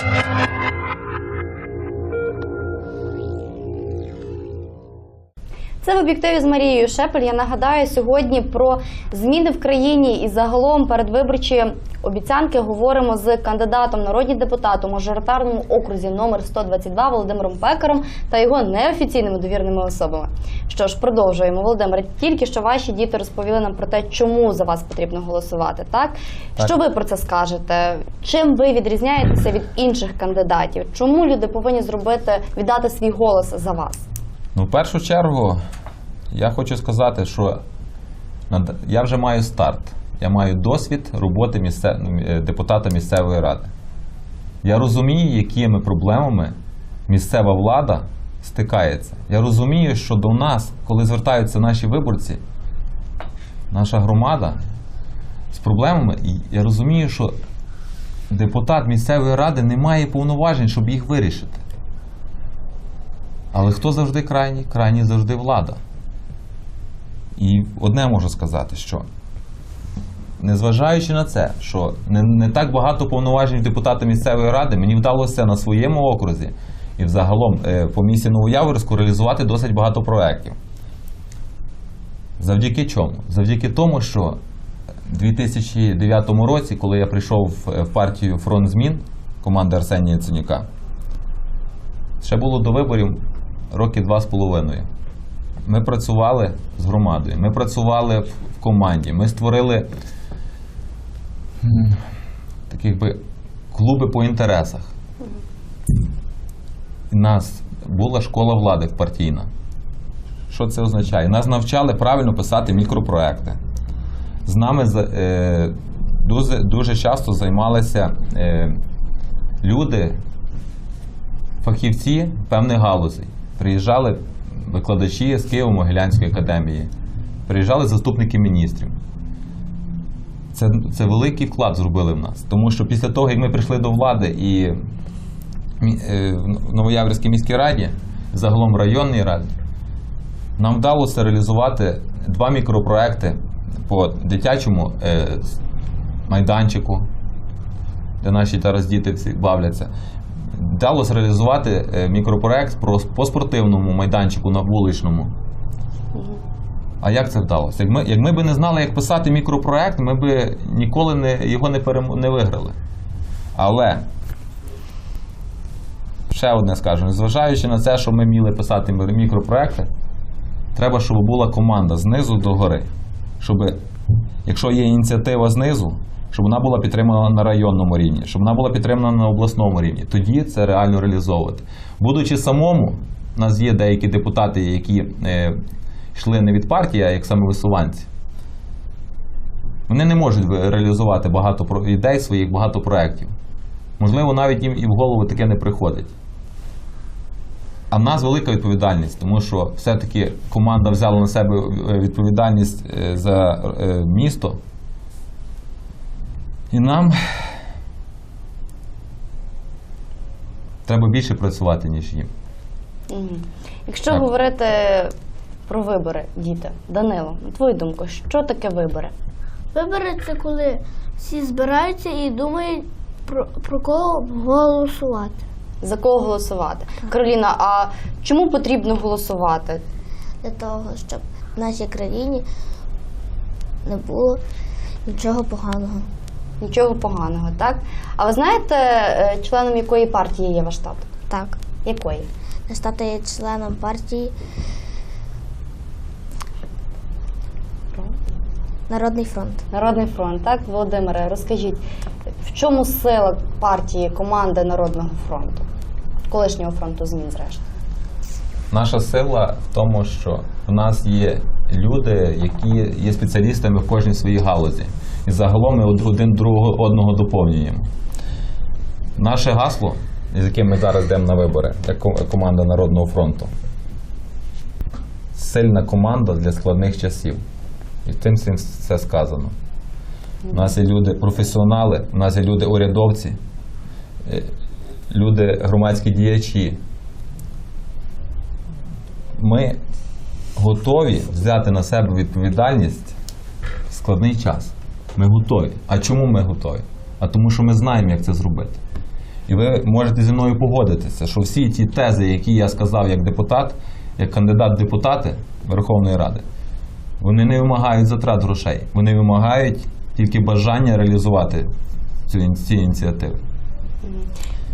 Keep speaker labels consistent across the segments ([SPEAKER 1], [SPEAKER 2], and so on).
[SPEAKER 1] Thank you. Це в об'єктиві з Марією Шепель. Я нагадаю сьогодні про зміни в країні і загалом передвиборчі обіцянки говоримо з кандидатом народні депутати у мажоритарному окрузі номер 122 Володимиром Пекаром та його неофіційними довірними особами. Що ж, продовжуємо. Володимир, тільки що ваші діти розповіли нам про те, чому за вас потрібно голосувати. Так,
[SPEAKER 2] Так.
[SPEAKER 1] що ви про це скажете? Чим ви відрізняєтеся від інших кандидатів? Чому люди повинні зробити віддати свій голос за вас?
[SPEAKER 2] Ну, в першу чергу, я хочу сказати, що я вже маю старт. Я маю досвід роботи місце... е, депутата місцевої ради. Я розумію, якими проблемами місцева влада стикається. Я розумію, що до нас, коли звертаються наші виборці, наша громада з проблемами, я розумію, що депутат місцевої ради не має повноважень, щоб їх вирішити. Але хто завжди крайній? Крайній завжди влада. І одне можу сказати, що незважаючи на це, що не, не так багато повноважень депутата місцевої ради, мені вдалося на своєму окрузі і взагалом е, по місті Новояворську реалізувати досить багато проєктів. Завдяки чому? Завдяки тому, що в 2009 році, коли я прийшов в- в партію Фронт змін команди Арсенія Яценюка, Ще було до виборів роки два з половиною. Ми працювали з громадою, ми працювали в команді, ми створили м, таких би клуби по інтересах. У нас була школа влади партійна. Що це означає? Нас навчали правильно писати мікропроекти. З нами е, дуже, дуже часто займалися е, люди, фахівці певних галузей. Приїжджали викладачі з Києво-Могилянської академії, приїжджали заступники міністрів. Це, це великий вклад зробили в нас. Тому що після того, як ми прийшли до влади і е, в Новояврській міській раді, загалом районній раді, нам вдалося реалізувати два мікропроекти по дитячому е, майданчику, де наші зараз діти бавляться. Вдалося реалізувати е, мікропроект про, по спортивному майданчику на вуличному. А як це вдалося? Як ми, як ми би не знали, як писати мікропроект, ми би ніколи не, його не, перем, не виграли. Але ще одне скажу: незважаючи на це, що ми вміли писати мі- мікропроекти, треба, щоб була команда знизу до гори. Щоб, якщо є ініціатива знизу, щоб вона була підтримана на районному рівні, щоб вона була підтримана на обласному рівні. Тоді це реально реалізовувати. Будучи самому, у нас є деякі депутати, які е, йшли не від партії, а як самовисуванці. Вони не можуть реалізувати багато ідей своїх, багато проєктів. Можливо, навіть їм і в голову таке не приходить. А в нас велика відповідальність, тому що все-таки команда взяла на себе е, відповідальність е, за е, місто. І нам треба більше працювати, ніж їм.
[SPEAKER 1] Якщо
[SPEAKER 2] Так.
[SPEAKER 1] говорити про вибори, діти, Данило, на твою думку, що таке вибори?
[SPEAKER 3] Вибори це коли всі збираються і думають про, про кого голосувати.
[SPEAKER 1] За кого голосувати? Кароліна, а чому потрібно голосувати?
[SPEAKER 3] Для того, щоб в нашій країні не було нічого поганого.
[SPEAKER 1] Нічого поганого, так? А ви знаєте, е, членом якої партії є ваш тато?
[SPEAKER 3] Так.
[SPEAKER 1] Якої?
[SPEAKER 3] Наш тато є членом партії Народний фронт.
[SPEAKER 1] Народний фронт, так? Володимире, розкажіть, в чому сила партії команди Народного фронту? Колишнього фронту змін, зрештою.
[SPEAKER 2] Наша сила в тому, що в нас є люди, які є спеціалістами в кожній своїй галузі. І загалом ми один другого одного доповнюємо. Наше гасло, з яким ми зараз йдемо на вибори, як команда Народного фронту. Сильна команда для складних часів. І тим всім все сказано. У нас є люди професіонали, у нас є люди урядовці, е, люди громадські діячі, ми готові взяти на себе відповідальність в складний час. Ми готові. А чому ми готові? А тому, що ми знаємо, як це зробити. І ви можете зі мною погодитися, що всі ті тези, які я сказав як депутат, як кандидат депутати Верховної Ради, вони не вимагають затрат грошей. Вони вимагають тільки бажання реалізувати ці ініціативи.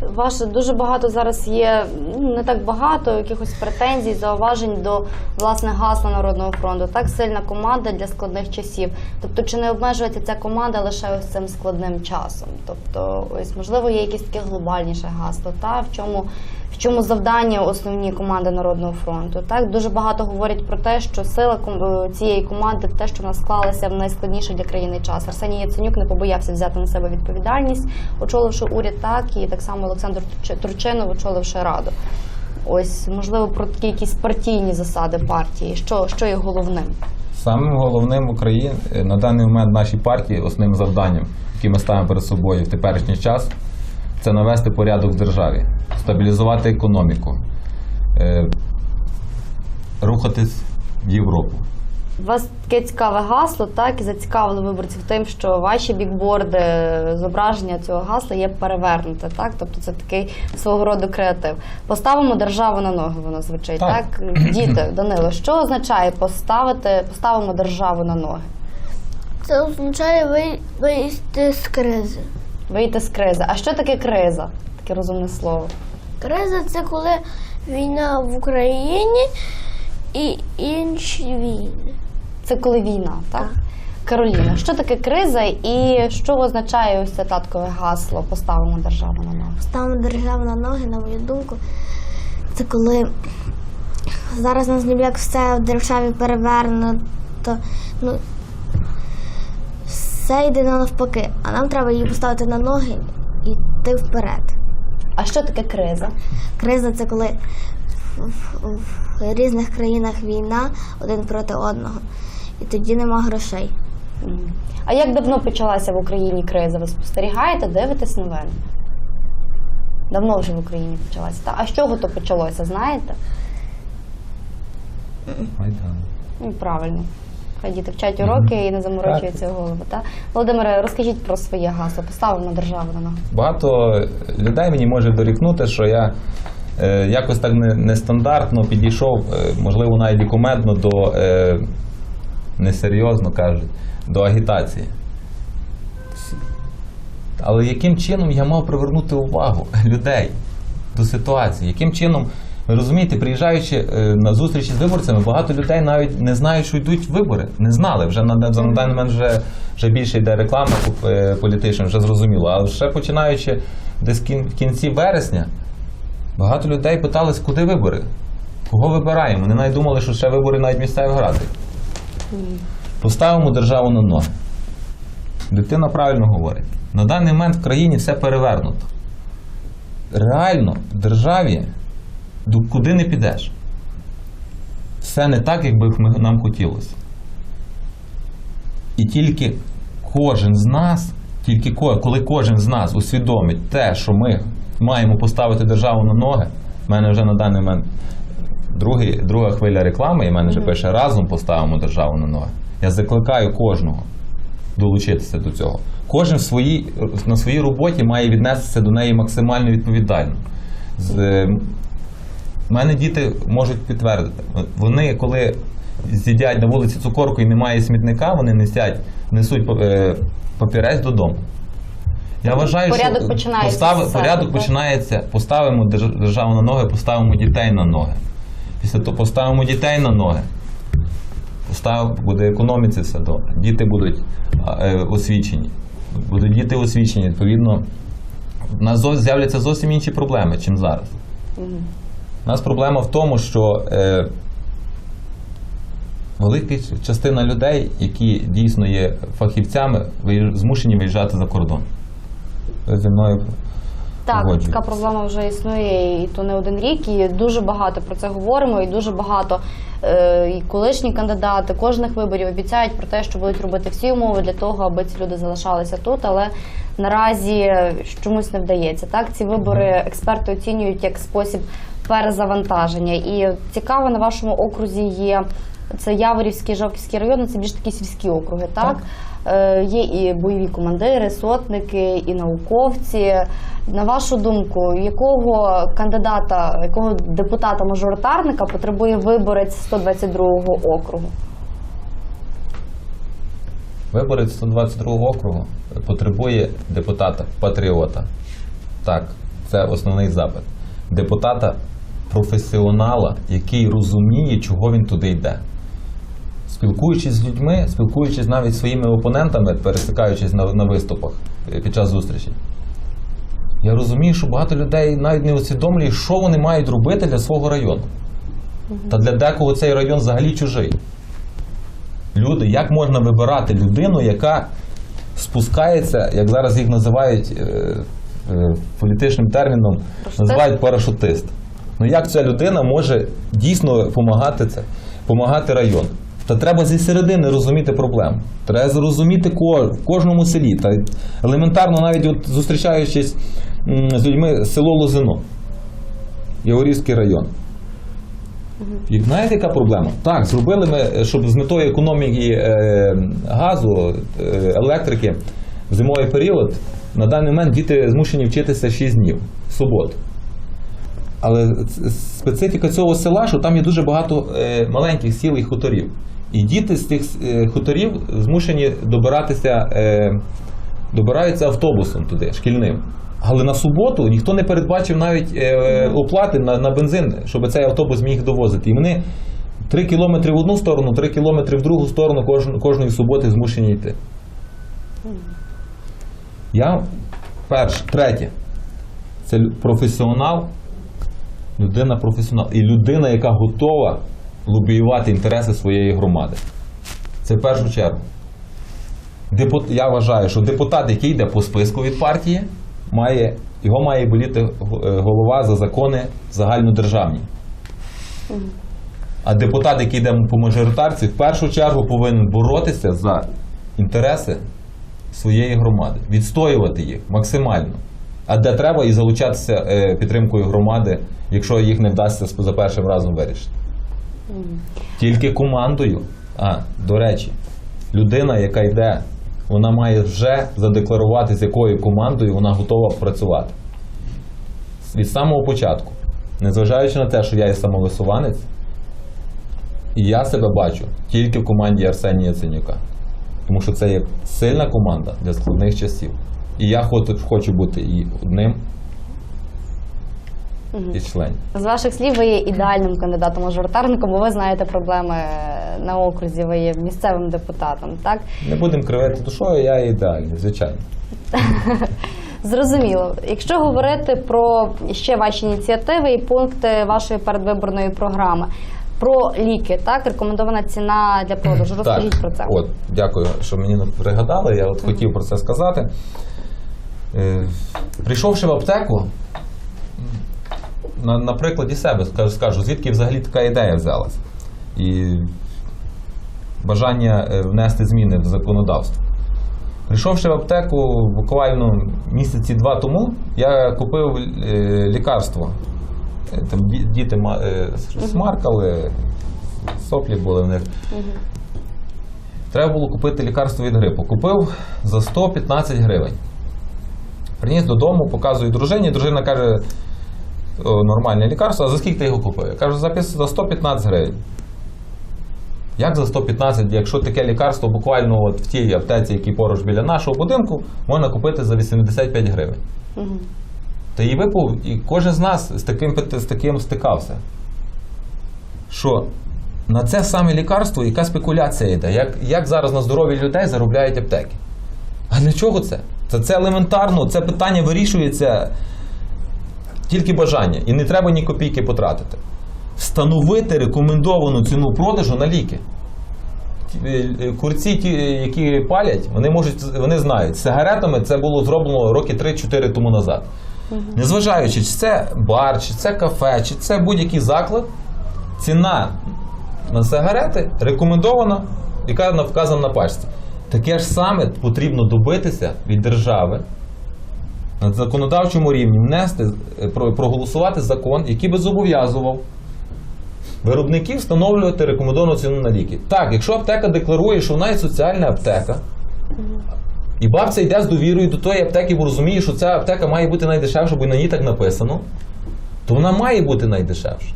[SPEAKER 1] Ваше дуже багато зараз є, ну не так багато якихось претензій, зауважень до власне гасла Народного фронту. Так сильна команда для складних часів. Тобто, чи не обмежується ця команда лише ось цим складним часом? Тобто, ось можливо є якісь таке глобальніше гасло, та в чому в чому завдання основні команди Народного фронту? Так дуже багато говорять про те, що сила е, цієї команди те, що вона склалася в найскладніший для країни час. Арсеній Яценюк не побоявся взяти на себе відповідальність, очоливши уряд, так і так само Олександр Турчинов, очоливши раду. Ось можливо про такі якісь партійні засади партії. Що, що є головним?
[SPEAKER 2] Самим головним в Україні е, на даний момент нашій партії, основним завданням, яке ми ставимо перед собою в теперішній час, це навести порядок в державі, стабілізувати економіку, е, рухатись в Європу.
[SPEAKER 1] У вас таке цікаве гасло, так і зацікавили виборців тим, що ваші бікборди, зображення цього гасла є перевернуте. Так, тобто це такий свого роду креатив. Поставимо державу на ноги. Воно звучить. Так,
[SPEAKER 2] Так.
[SPEAKER 1] діти, Данило, що означає поставити, поставимо державу на ноги?
[SPEAKER 3] Це означає вий- вийти з кризи.
[SPEAKER 1] Вийти з кризи. А що таке криза? Таке розумне слово.
[SPEAKER 3] Криза це коли війна в Україні і інші війни.
[SPEAKER 1] Це коли війна, так? Кароліна, що таке криза і що означає ось це таткове гасло Поставимо державу на ноги?
[SPEAKER 4] Ставимо державу на ноги, на мою думку. Це коли зараз на землі як все в державі перевернуто. Ну, все йде навпаки, а нам треба її поставити на ноги і йти вперед.
[SPEAKER 1] А що таке криза?
[SPEAKER 4] Криза це коли в, в, в різних країнах війна один проти одного. І тоді нема грошей.
[SPEAKER 1] А як давно почалася в Україні криза? Ви спостерігаєте, дивитесь новини? Давно вже в Україні почалася. Та? А з чого то почалося, знаєте?
[SPEAKER 2] Майдан.
[SPEAKER 1] Ну, правильно. Хай діти вчать уроки і не заморочуються голови. Та? Володимире, розкажіть про своє гасло. Поставимо державу на.
[SPEAKER 2] Багато людей мені може дорікнути, що я е, якось так не- нестандартно підійшов, е, можливо, навіть і кумедно до е, несерйозно кажуть, до агітації. Але яким чином я мав привернути увагу людей до ситуації? Яким чином, ви розумієте, приїжджаючи е, на зустрічі з виборцями, багато людей навіть не знають, що йдуть вибори. Не знали. Вже на, на даний момент вже, вже більше йде реклама е, політична, вже зрозуміло. Але ще починаючи десь в кінці вересня, багато людей питались, куди вибори? Кого вибираємо? Вони навіть думали, що ще вибори навіть місцевих ради. Поставимо державу на ноги. Дитина правильно говорить. На даний момент в країні все перевернуто. Реально, в державі куди не підеш. Все не так, як би нам хотілося. І тільки кожен з нас, тільки коли кожен з нас усвідомить те, що ми маємо поставити державу на ноги, в мене вже на даний момент другий, друга хвиля реклами, і в мене вже пише разом поставимо державу на ноги. Я закликаю кожного долучитися до цього. Кожен в своїй, на своїй роботі має віднестися до неї максимально відповідально. З, в мене діти можуть підтвердити. Вони, коли з'їдять на вулиці цукорку і немає смітника, вони несять, несуть е, папірець додому. Я вважаю,
[SPEAKER 1] Порядок
[SPEAKER 2] що
[SPEAKER 1] починається
[SPEAKER 2] постав- порядок
[SPEAKER 1] так?
[SPEAKER 2] починається, поставимо державу на ноги, поставимо дітей на ноги. Після того поставимо дітей на ноги. Постав, буде економіці все добре. Діти будуть е, освічені. Будуть діти освічені, відповідно, в нас з'являться зовсім інші проблеми, чим зараз. У нас проблема в тому, що е, велика частина людей, які дійсно є фахівцями, змушені виїжджати за кордон. Ви зі мною
[SPEAKER 1] Так,
[SPEAKER 2] погоджуєтесь?
[SPEAKER 1] така проблема вже існує і то не один рік, і дуже багато про це говоримо, і дуже багато е, і колишні кандидати кожних виборів обіцяють про те, що будуть робити всі умови для того, аби ці люди залишалися тут, але наразі чомусь не вдається. Так, ці вибори експерти оцінюють як спосіб перезавантаження. І цікаво, на вашому окрузі є це Яворівський, Жовківський район, це більш такі сільські округи, так?
[SPEAKER 2] Так.
[SPEAKER 1] Е, Є і бойові командири, сотники, і науковці. На вашу думку, якого кандидата, якого депутата-мажоритарника потребує виборець 122-го округу?
[SPEAKER 2] Виборець 122 округу потребує депутата-патріота. Так, це основний запит. Депутата професіонала, який розуміє, чого він туди йде. Спілкуючись з людьми, спілкуючись навіть зі своїми опонентами, пересикаючись на, на виступах е, під час зустрічі, я розумію, що багато людей навіть не усвідомлює, що вони мають робити для свого району. Та для декого цей район взагалі чужий. Люди, як можна вибирати людину, яка спускається, як зараз їх називають е, е, політичним терміном,
[SPEAKER 1] Парашутист?
[SPEAKER 2] називають парашутист. Ну як ця людина може дійсно допомагати це, допомагати району? Та треба зі середини розуміти проблему. Треба зрозуміти в кожному селі. Та елементарно, навіть от зустрічаючись з людьми село Лозино, Яворівський район. І знаєте, яка проблема? Так, зробили ми, е, щоб з метою економії е, газу, е, електрики в зимовий період, на даний момент діти змушені вчитися 6 днів в суботу. Але специфіка цього села, що там є дуже багато е, маленьких сіл і хуторів. І діти з тих е, хуторів змушені добиратися, е, добираються автобусом туди, шкільним. Але на суботу ніхто не передбачив навіть оплати на, на бензин, щоб цей автобус міг довозити. І вони три кілометри в одну сторону, три кілометри в другу сторону кожн, кожної суботи змушені йти. Я перше, третє. Це професіонал, людина професіонал. І людина, яка готова лобіювати інтереси своєї громади. Це в першу чергу. Депут... Я вважаю, що депутат, який йде по списку від партії, має, його має боліти е, голова за закони загальнодержавні. А депутат, який йде по мажоритарці, в першу чергу повинен боротися за інтереси своєї громади, відстоювати їх максимально. А де треба і залучатися е, підтримкою громади, якщо їх не вдасться за першим разом вирішити. Тільки командою. А, до речі, людина, яка йде, вона має вже задекларувати, з якою командою вона готова працювати. Від самого початку. Незважаючи на те, що я є самовисуванець, і я себе бачу тільки в команді Арсенія Яценюка. Тому що це є сильна команда для складних часів. І я хочу, хочу бути і одним із членів.
[SPEAKER 1] З ваших слів, ви є ідеальним кандидатом-мажоритарником, бо ви знаєте проблеми на окрузі, ви є місцевим депутатом, так?
[SPEAKER 2] Не будемо кривити душою, я ідеальний, звичайно.
[SPEAKER 1] Зрозуміло. Якщо говорити про ще ваші ініціативи і пункти вашої передвиборної програми. Про ліки, так, рекомендована ціна для продажу. Розкажіть про це.
[SPEAKER 2] От, дякую, що мені пригадали. Я от хотів про це сказати. Е, прийшовши в аптеку, на, на прикладі себе скажу, скажу, звідки взагалі така ідея взялась. І бажання е, внести зміни в законодавство. Прийшовши в аптеку буквально місяці два тому, я купив е, лікарство. Е, Там діти смаркали, соплі були в них. Треба було купити лікарство від грипу. Купив за 115 гривень. Приніс додому, показую дружині. Дружина каже, «О, нормальне лікарство, а за скільки ти його купив? Я кажу, за за 115 гривень. Як за 115, якщо таке лікарство буквально от в тій аптеці, якій поруч біля нашого будинку, можна купити за 85 гривень.
[SPEAKER 1] Мгм.
[SPEAKER 2] Та її випав, і кожен з нас з таким, з таким стикався. Що на це саме лікарство, яка спекуляція йде? Як, як зараз на здоров'я людей заробляють аптеки? А для чого це? Це, це елементарно, це питання вирішується тільки бажання. І не треба ні копійки потратити. Встановити рекомендовану ціну продажу на ліки. Е, е, Курці, ті, е, які палять, вони можуть вони знають, з сигаретами це було зроблено роки 3-4 тому назад. Незважаючи, чи це бар, чи це кафе, чи це будь-який заклад, ціна на сигарети рекомендована, яка вказана на пачці. Таке ж саме потрібно добитися від держави на законодавчому рівні внести, е, проголосувати закон, який би зобов'язував виробників встановлювати рекомендовану ціну на ліки. Так, якщо аптека декларує, що вона є соціальна аптека, І бабця йде з довірою до тої аптеки, бо розуміє, що ця аптека має бути найдешевша, бо на ній так написано, то вона має бути найдешевша.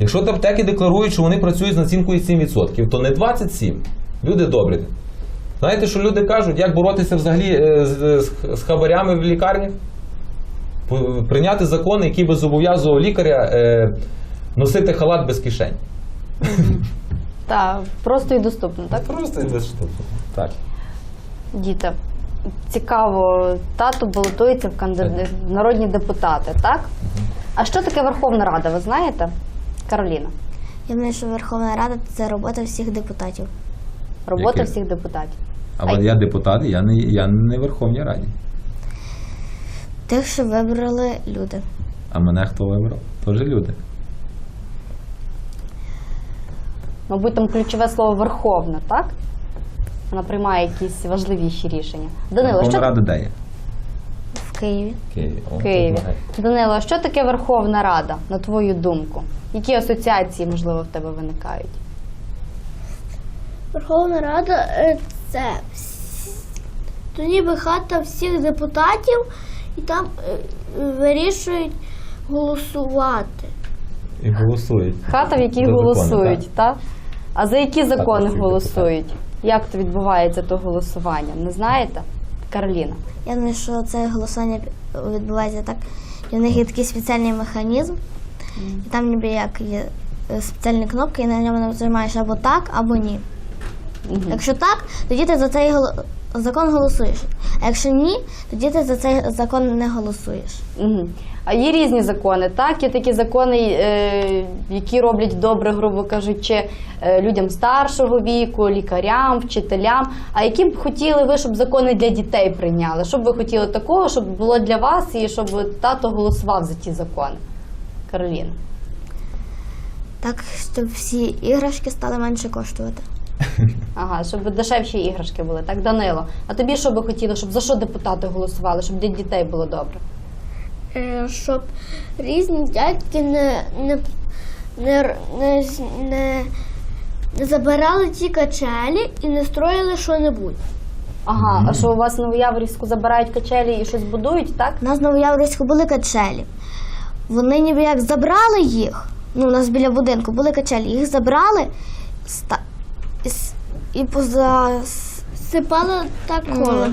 [SPEAKER 2] Якщо аптеки декларують, що вони працюють з націнкою 7%, то не 27%. Люди добрі. Знаєте, що люди кажуть, як боротися взагалі е, з, з, з хабарями в лікарнях? П- Прийняти закон, який би зобов'язував лікаря е, носити халат без кишень.
[SPEAKER 1] Так, просто і доступно, так?
[SPEAKER 2] Просто і штуки. Так.
[SPEAKER 1] Діти. Цікаво, тато балотується в кандид... в народні депутати, так? А що таке Верховна Рада, ви знаєте? Кароліна,
[SPEAKER 4] Я думаю, що Верховна Рада це робота всіх депутатів.
[SPEAKER 1] Робота
[SPEAKER 2] Яке?
[SPEAKER 1] всіх депутатів.
[SPEAKER 2] А от я депутат, я не, я не в Верховній Раді.
[SPEAKER 4] Тих, що вибрали люди.
[SPEAKER 2] А мене хто вибрав? Теж люди.
[SPEAKER 1] Мабуть, там ключове слово Верховна, так? Вона приймає якісь важливіші рішення. Данило,
[SPEAKER 2] Верховна
[SPEAKER 1] що
[SPEAKER 2] Рада де є?
[SPEAKER 4] В Києві.
[SPEAKER 2] Києві. О,
[SPEAKER 1] Києві? Данило, а що таке Верховна Рада, на твою думку? Які асоціації, можливо, в тебе виникають?
[SPEAKER 3] Верховна Рада е, це то ніби хата всіх депутатів, і там е, вирішують голосувати.
[SPEAKER 2] І голосують.
[SPEAKER 1] Хата, в якій
[SPEAKER 2] За закони,
[SPEAKER 1] голосують, так? А за які закони
[SPEAKER 2] всіх
[SPEAKER 1] голосують? Як то відбувається то голосування? Не знаєте? Кароліна.
[SPEAKER 4] Я думаю, що це голосування відбувається так. І в них є такий спеціальний механізм, і там ніби як є е, спеціальні кнопки, і на ньому нажимаєш або так, або ні. Якщо так, тоді ти за цей закон голосуєш. А якщо ні, тоді ти за цей закон не голосуєш.
[SPEAKER 1] Угу. А є різні закони, так? Є такі закони, е, які роблять добре, грубо кажучи, е, людям старшого віку, лікарям, вчителям. А які б хотіли ви, щоб закони для дітей прийняли? Що б ви хотіли такого, щоб було для вас і щоб тато голосував за ті закони? Кароліна.
[SPEAKER 4] Так, щоб всі іграшки стали менше коштувати.
[SPEAKER 1] Ага, щоб дешевші іграшки були, так, Данило. А тобі що би хотіло, щоб за що депутати голосували, щоб для дітей було добре?
[SPEAKER 3] Е, Щоб різні дядьки не, не, не, не, не, не забирали ті качелі і не строїли що-небудь.
[SPEAKER 1] Ага, а що у вас в Новояворівську забирають качелі і щось будують, так?
[SPEAKER 4] У нас в Новояврівську були качелі. Вони ніби як забрали їх. Ну, у нас біля будинку були качелі, їх забрали і поза с-
[SPEAKER 3] так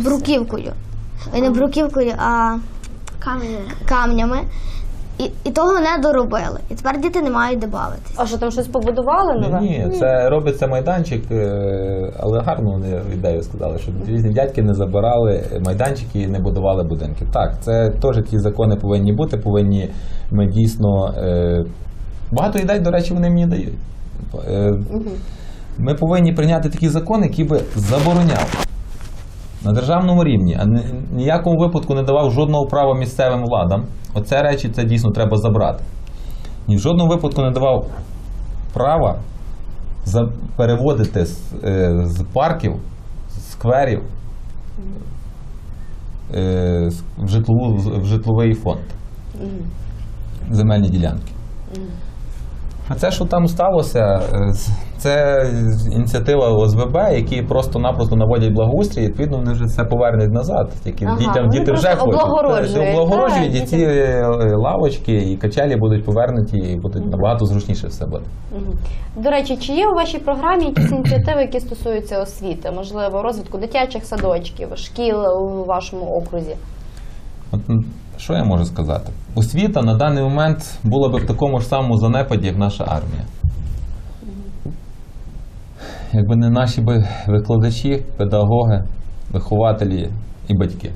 [SPEAKER 4] бруківкою. Ой, не бруківкою, а
[SPEAKER 3] Камені.
[SPEAKER 4] камнями. І, і того не доробили. І тепер діти не мають де бавитись.
[SPEAKER 1] А що там щось побудували нове?
[SPEAKER 2] Ні, ні, це робиться майданчик, е, але гарно вони ідею сказали, щоб різні дядьки не забирали майданчики і не будували будинки. Так, це теж ті закони повинні бути, повинні ми дійсно. е, Багато ідей, до речі, вони мені дають. Е, Ми повинні прийняти такий закон, який би забороняв на державному рівні, а ніякому випадку не давав жодного права місцевим владам. Оце речі це дійсно треба забрати. Ні в жодному випадку не давав права переводити з, е, з парків, з скверів е, в, житлову, в житловий фонд земельні ділянки. А це, що там сталося, е, це ініціатива ОСББ, які просто-напросто наводять благоустрій, і відповідно вони вже це повернуть назад. Тільки
[SPEAKER 1] Ага,
[SPEAKER 2] дітям діти вже хочуть.
[SPEAKER 1] облагороджують,
[SPEAKER 2] Та, облагороджують, і ці е, лавочки і качелі будуть повернуті, і буде набагато зручніше все буде.
[SPEAKER 1] Мгм. До речі, чи є у вашій програмі якісь ініціативи, які стосуються освіти, можливо, розвитку дитячих садочків, шкіл у вашому окрузі?
[SPEAKER 2] От, що я можу сказати? Освіта на даний момент була би в такому ж самому занепаді, як наша армія. Якби не наші би викладачі, педагоги, вихователі і батьки.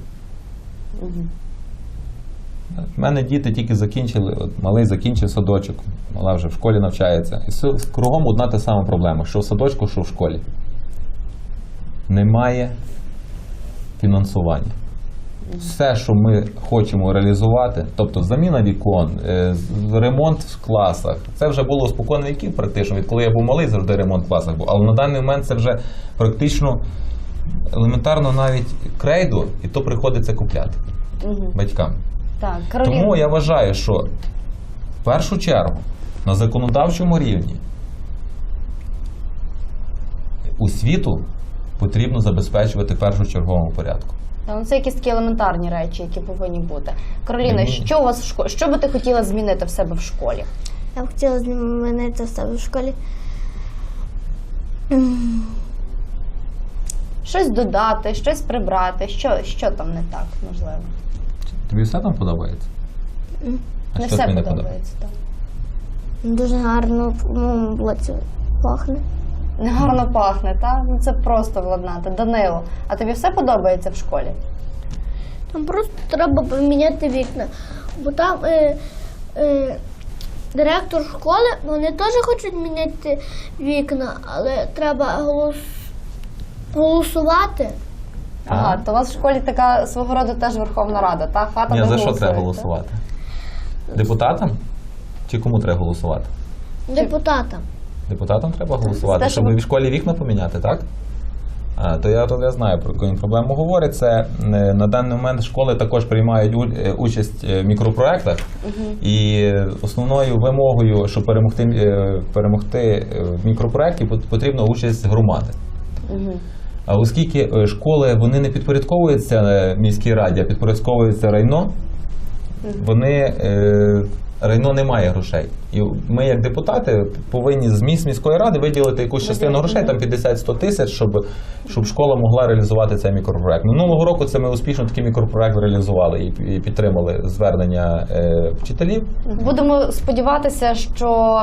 [SPEAKER 2] У мене діти тільки закінчили, от малий закінчив садочок, мала вже в школі навчається. І кругом одна та сама проблема: що в садочку, що в школі. Немає фінансування все, що ми хочемо реалізувати, тобто заміна вікон, е, ремонт в класах, це вже було спокійно віків, практично. Відколи я був малий, завжди ремонт в класах був. Але на даний момент це вже практично елементарно навіть крейду, і то приходиться купляти
[SPEAKER 1] Мгм.
[SPEAKER 2] батькам.
[SPEAKER 1] Так, Кароліна.
[SPEAKER 2] Тому я вважаю, що в першу чергу на законодавчому рівні освіту потрібно забезпечувати в першочерговому порядку.
[SPEAKER 1] Ну, Це якісь такі елементарні речі, які повинні бути. Кароліна,
[SPEAKER 2] Ні.
[SPEAKER 1] що у вас в школі? Що би ти хотіла змінити в себе в школі?
[SPEAKER 4] Я б хотіла змінити в себе в школі.
[SPEAKER 1] Щось додати, щось прибрати, що, що там не так, можливо.
[SPEAKER 2] Тобі все там подобається? А
[SPEAKER 1] не
[SPEAKER 2] що
[SPEAKER 1] все
[SPEAKER 2] тобі
[SPEAKER 1] подобається. так.
[SPEAKER 4] Дуже гарно в моєму блоці пахне.
[SPEAKER 1] Негарно пахне, так? Ну це просто владнати. Данило, а тобі все подобається в школі?
[SPEAKER 3] Там просто треба поміняти вікна. Бо там е, е, директор школи, вони теж хочуть міняти вікна, але треба голос, голосувати.
[SPEAKER 1] Ага, то у вас в школі така свого роду теж Верховна Рада, та хата
[SPEAKER 2] Ні,
[SPEAKER 1] де
[SPEAKER 2] за що треба голосувати? Депутатам? Чи кому треба голосувати?
[SPEAKER 3] Депутатам.
[SPEAKER 2] Депутатам треба голосувати, щоб в школі вікна поміняти, так? А, то я, я знаю, про яку проблему говорить. Це е, на даний момент школи також приймають е, участь е, в мікропроектах. І е, основною вимогою, щоб перемогти, перемогти в мікропроекті, потрібна участь громади.
[SPEAKER 1] Мгм.
[SPEAKER 2] А оскільки школи вони не підпорядковуються міській раді, а підпорядковуються райно, вони е, райно не має грошей. І ми, як депутати, повинні з міст міської ради виділити якусь частину грошей, там 50-100 тисяч, щоб, щоб школа могла реалізувати цей мікропроект. Минулого року це ми успішно такий мікропроект реалізували і, і підтримали звернення е, вчителів.
[SPEAKER 1] Будемо сподіватися, що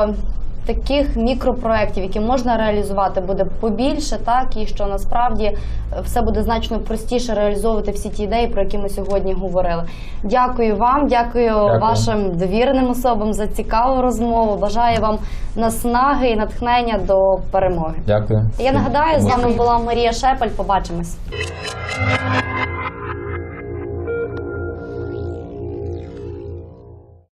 [SPEAKER 1] таких мікропроєктів, які можна реалізувати, буде побільше, так і що насправді е, все буде значно простіше реалізовувати всі ті ідеї, про які ми сьогодні говорили. Дякую вам, дякую,
[SPEAKER 2] Дякую.
[SPEAKER 1] вашим довіреним особам за цікаву розмову. Бажаю вам наснаги і натхнення до перемоги.
[SPEAKER 2] Дякую.
[SPEAKER 1] Я нагадаю, з вами була Марія Шепель. Побачимось.